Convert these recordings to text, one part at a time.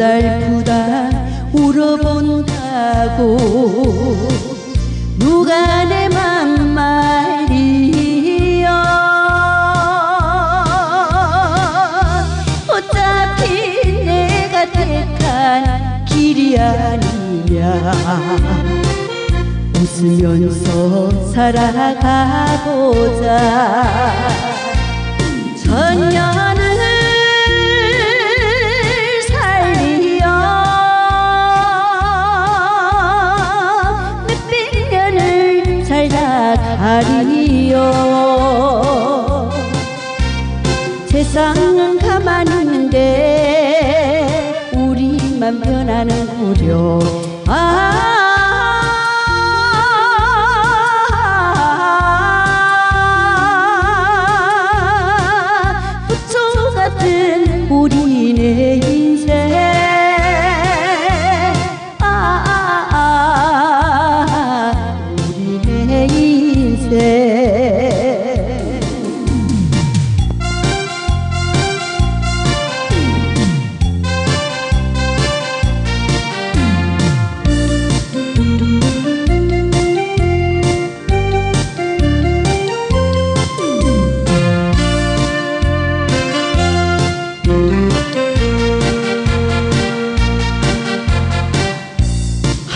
고달프다 울어본다고. 누가 내맘 말이여? 어차피 내가 택한 길이 아니냐. 웃으면서 살아가보자. 천년 우리만 변하는구려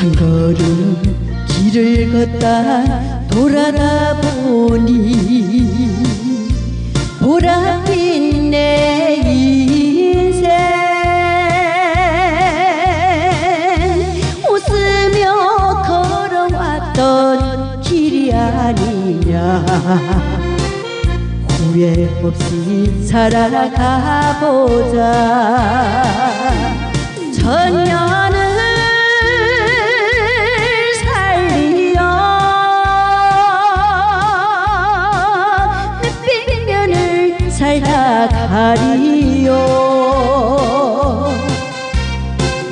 한 걸음 길을 걷다 돌아다 보니 보랏빛 내 인생 웃으며 걸어왔던 길이 아니냐. 후회 없이 살아가보자. 천년을 가리요.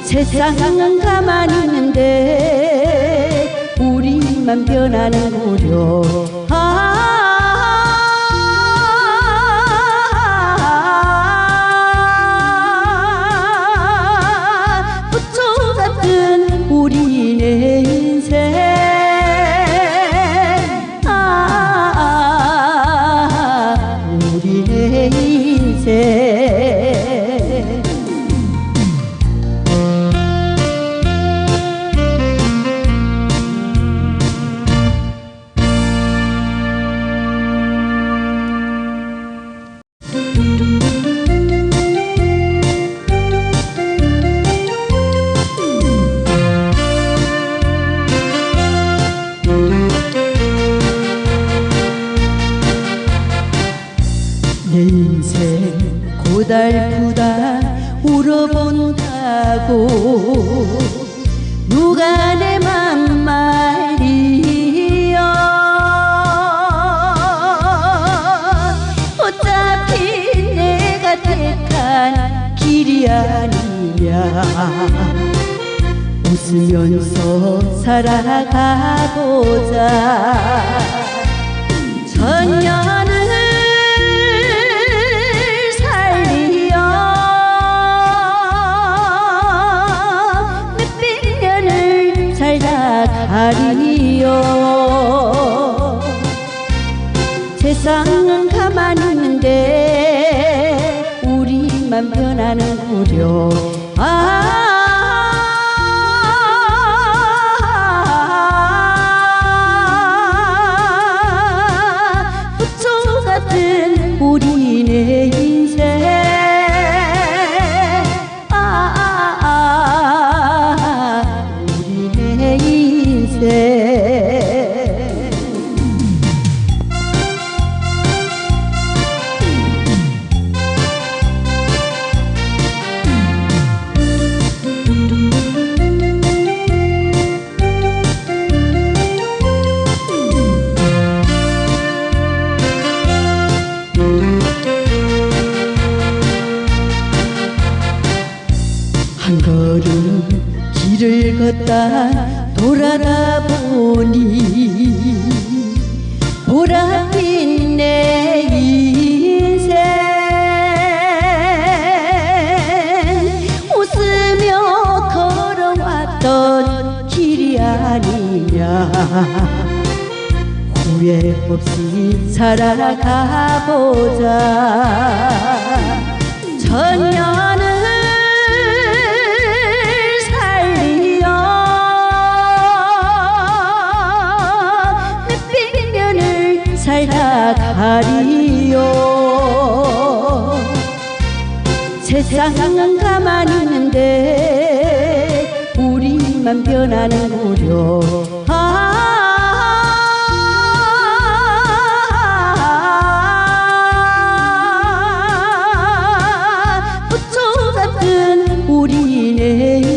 세상은 가만히 있는데 우리만 변하는구려 아 우리네 인생 고달프다 울어본다고. 누가 내 맘 말이여? 어차피 내가 택한 길이 아니냐. 웃으면서 살아가보자. 천년을 가리요. 세상은 가만히 있는데 우리만 변하는구려. 아 한 걸음 길을 걷다 돌아다 보니 보라빛 내 인생. 웃으며 걸어왔던 길이 아니냐. 후회 없이 살아가보자. 천년 살아가리요. 세상은 가만히 있는데 우리만 변하는구려. 아 부처 같은 우리 네